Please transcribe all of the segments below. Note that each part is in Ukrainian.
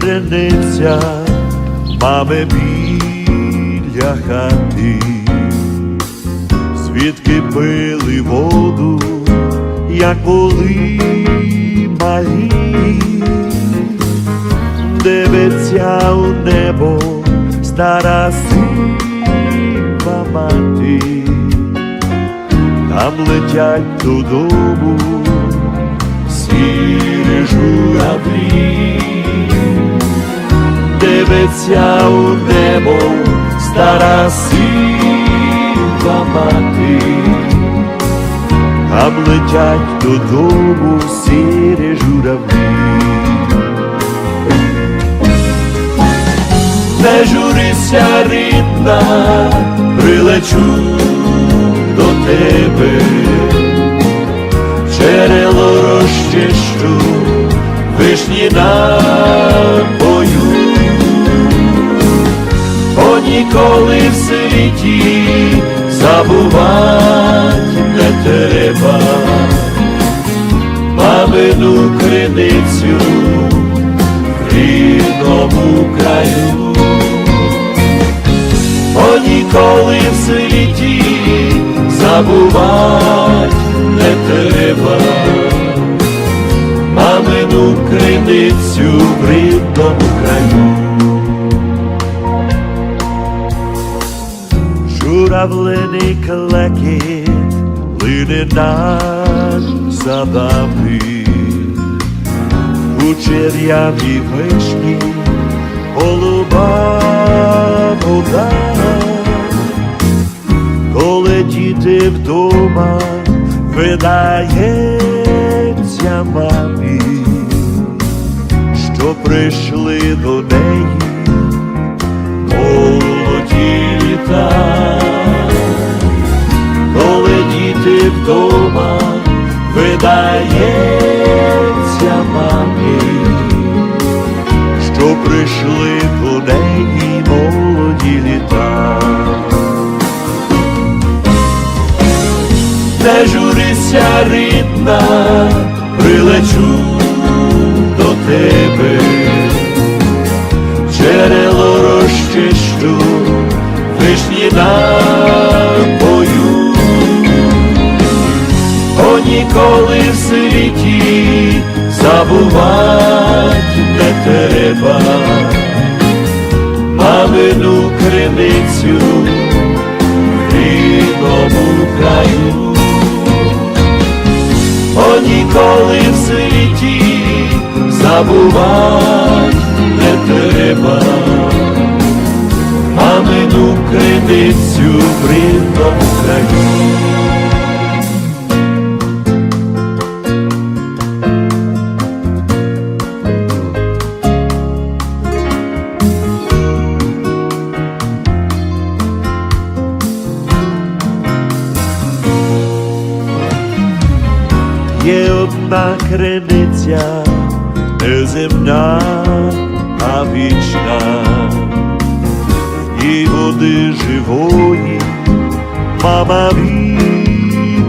криниця, мами біля хати, звідки пили воду, як були малі, дивиться у небо стара сива мати, там летять додому сірі журавлі, дивиться у небо стара сива мати, там летять додому сірі журавлі. Не журися, рідна, прилечу до тебе напою, бо ніколи в світі забувать не треба, мамину криницю рідному краю. Бо ніколи в світі забувать не треба криницю в рідному краю. Журавлиний клекіт лине над садами, кучеряві вишні, голуба вода, коли діти вдома видається мамі, прийшли до неї молоді літа, коли діти вдома видається мамі, що прийшли до неї молоді літа. Не журися, рідна, прилечу забувать не треба, мамину криницю в рідному краю. О, ніколи в світі забувать не треба, мамину криницю в рідному краю. Криниця, неземна, а вічна, і води живої мама віднайшла,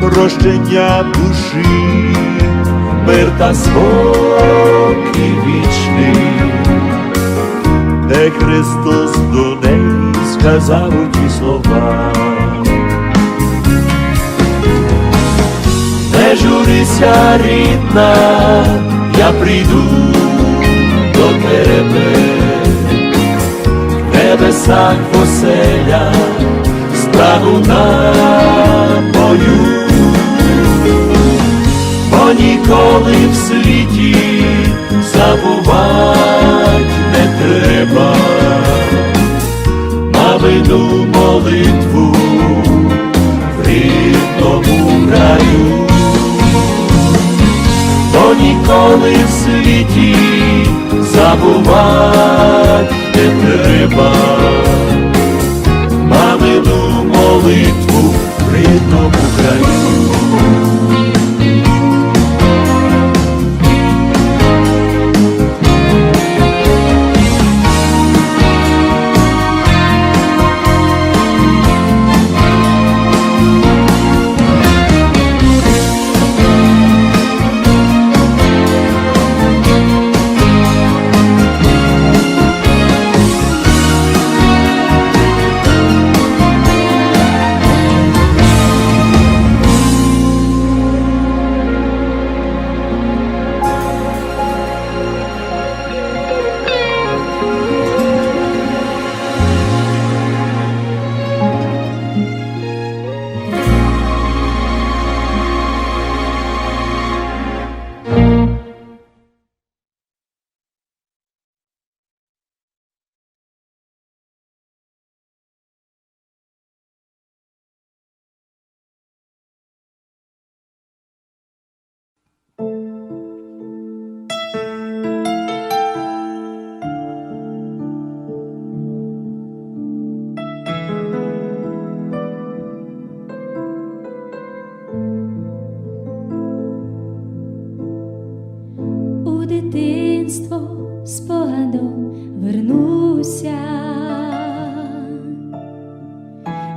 прощення душі, мир та спокій вічний, де Христос до неї сказав ті слова. Журися, рідна, я прийду до тебе, небесах поселя, стану на бою, бо ніколи в світі забувать не треба, мамину молитву в рідному краю ніколи в світі забувати не треба. Мамину молитву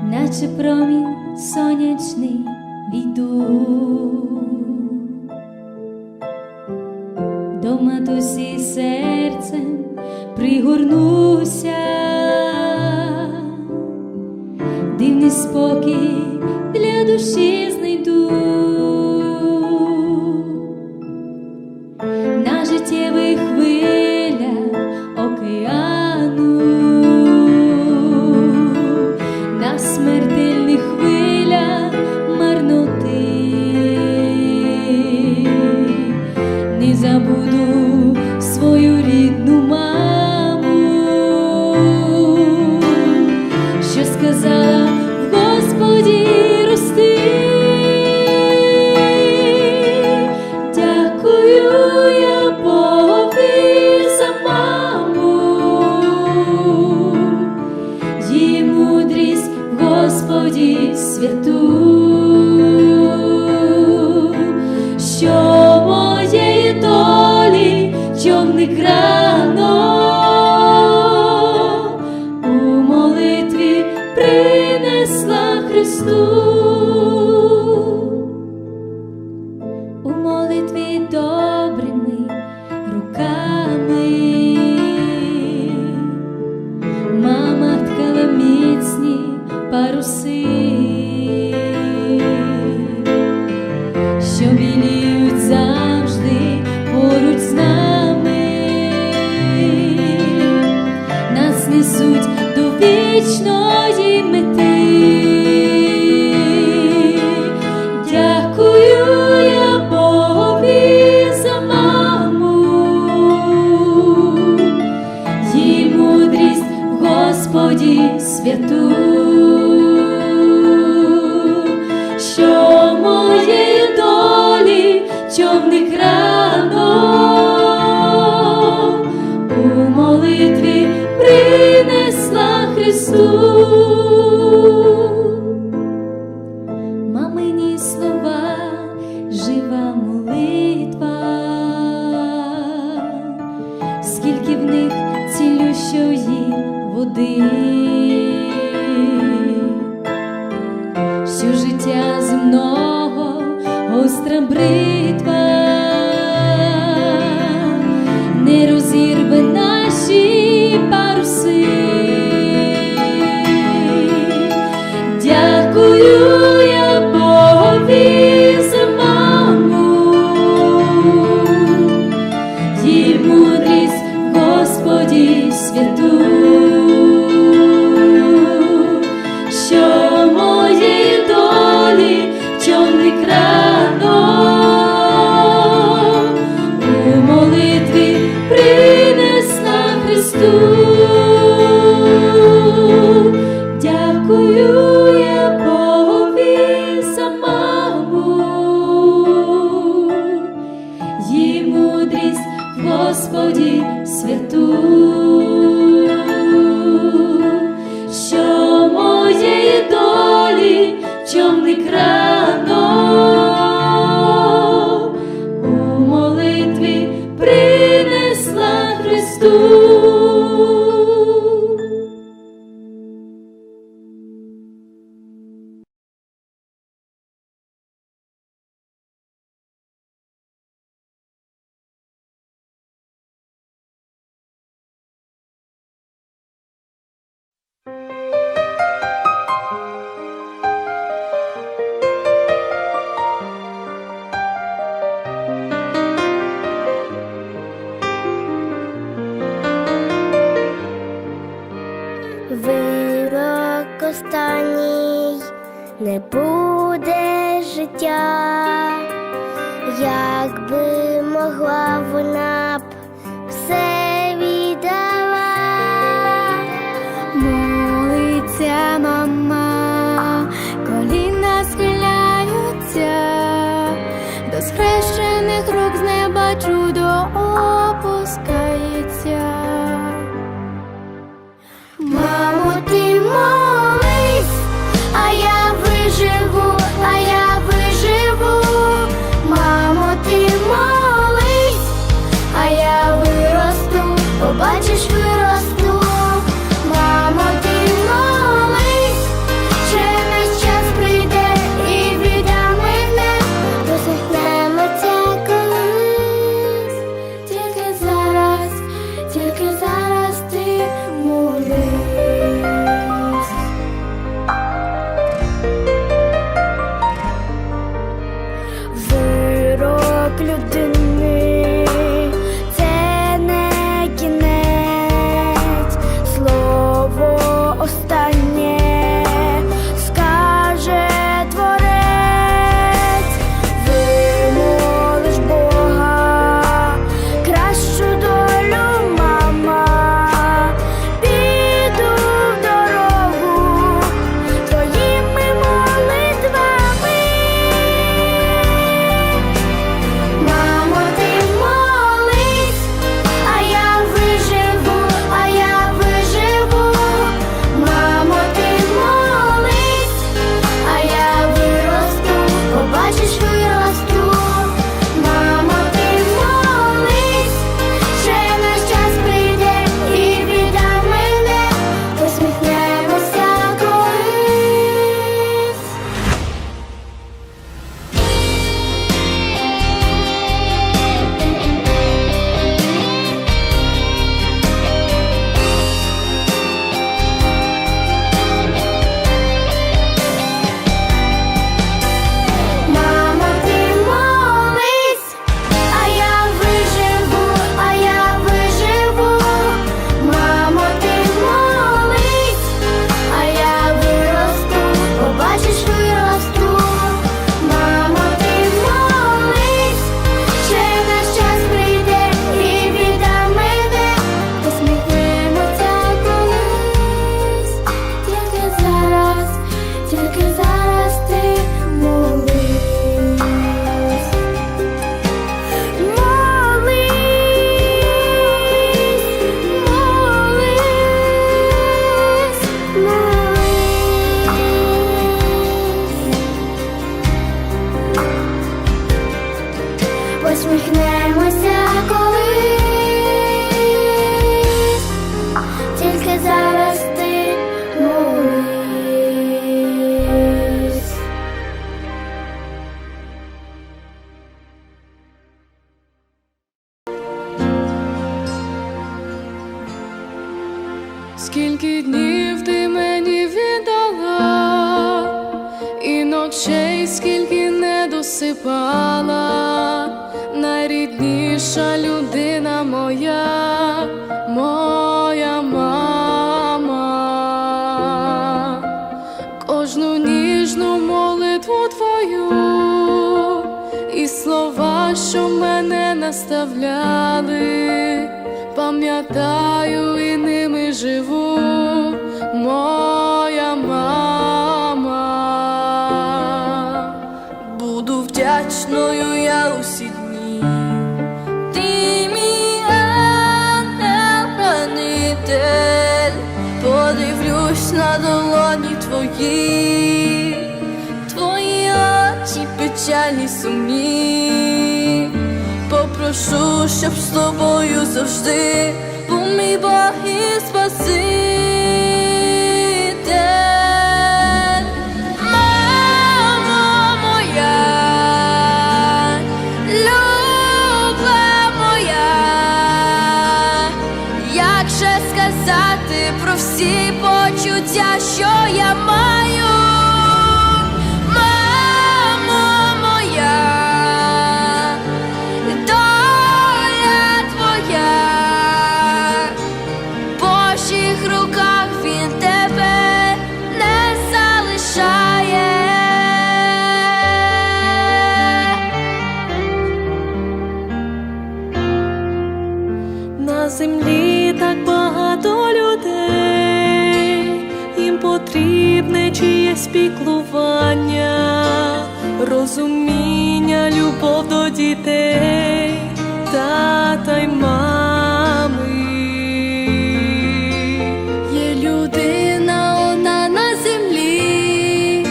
наче промінь сонячний війду до матусі серцем пригорнуся, дивний спокій для душі. воді рости. para o Senhor. буде життя, якби могла вона. Живу, моя мама. Буду вдячною я усі дні. Ти мій ангел-хранитель, подивлюсь на долоні твої, твої очі печальні сумні. Попрошу, щоб з тобою завжди мій Бог і Спаситель. Мамо моя, люба моя, як же сказати про всі почуття, що я маю, піклування, розуміння, любов до дітей, тата й мами. Є людина одна на землі,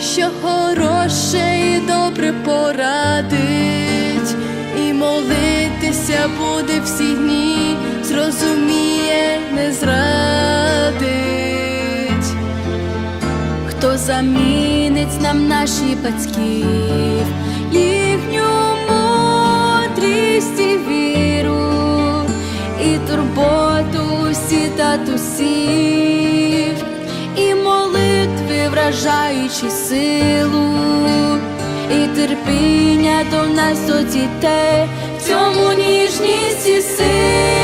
що хороше і добре порадить, і молитися буде всі дні, зрозуміє, не зрадить. Замінить нам наші батьків, їхню мудрість і віру, і турботу усі татусів, і молитви вражаючи силу, і терпіння до нас до дітей, в цьому ніжність і сила.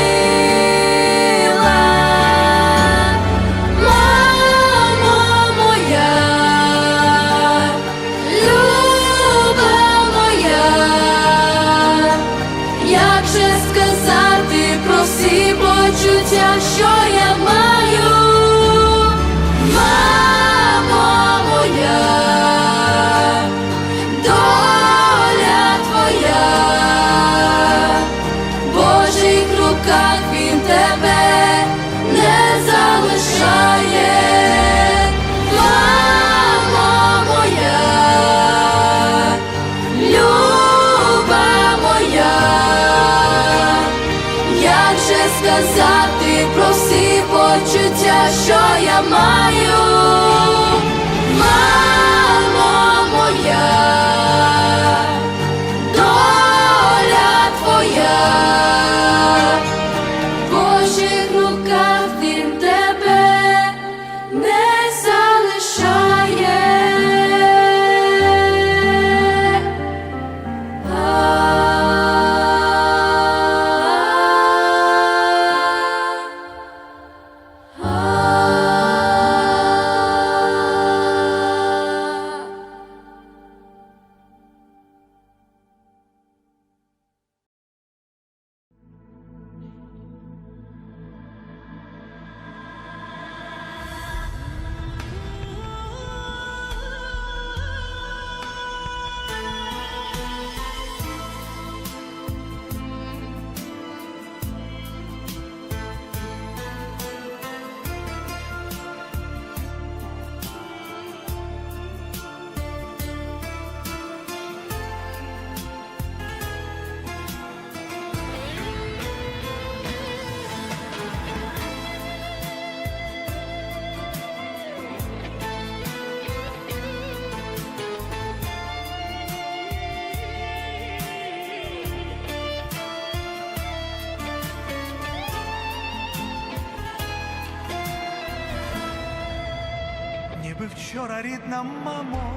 Ніби вчора рідна мамо,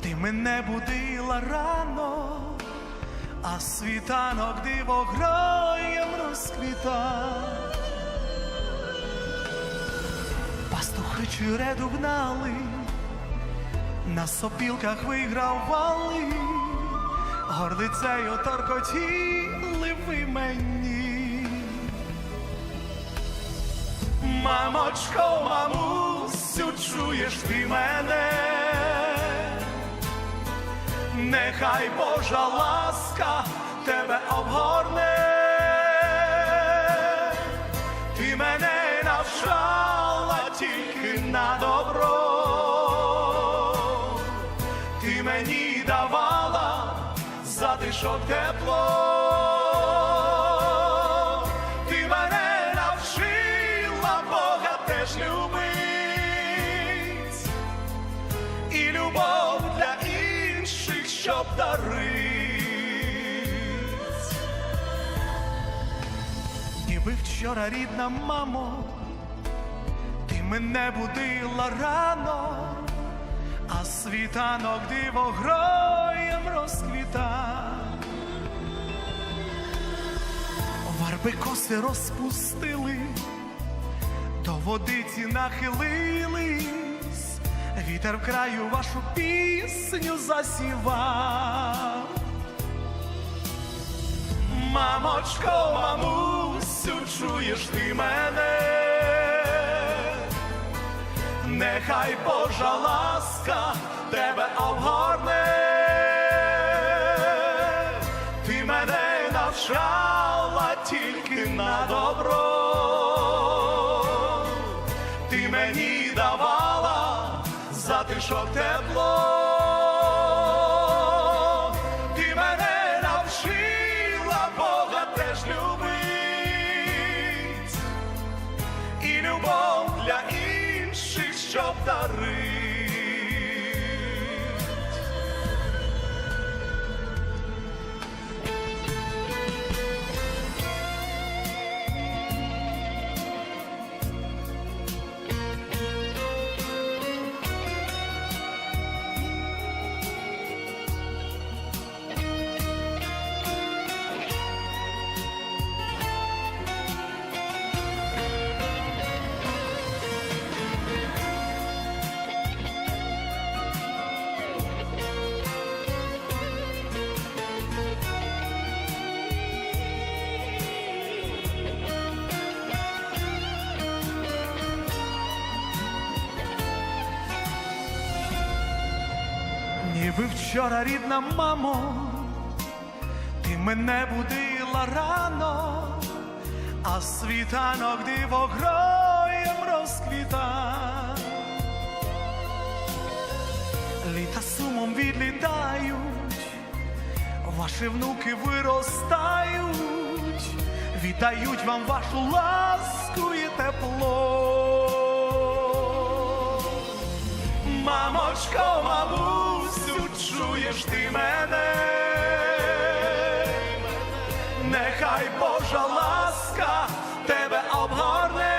ти мене будила рано, а світанок дивограєм розквітав. Пастухи череду гнали, на сопілках виграв вали, гордицею торкотіли ви мені. Мамочко, мамусю, чуєш ти мене, нехай Божа ласка тебе обгорне, ти мене навчала тільки на добро, ти мені давала затишок тепло. Вчора рідна мамо, ти мене будила рано, а світанок дивогроєм розквітав. Варби коси розпустили, до водиці нахилились, вітер в краю вашу пісню засівав. Мамочко, мамусю, чуєш ти мене, нехай Божа ласка тебе обгорне, ти мене навчала тільки на добро, ти мені давала затишок тепло. Щоб дарить. Ніби вчора рідна мамо, ти мене будила рано, а світанок дивогроєм розквіта. Літа сумом відлітають, ваші внуки виростають, віддають вам вашу ласку і тепло. Мамочко, мамусю, чуєш ти мене, нехай Божа ласка тебе обгорне,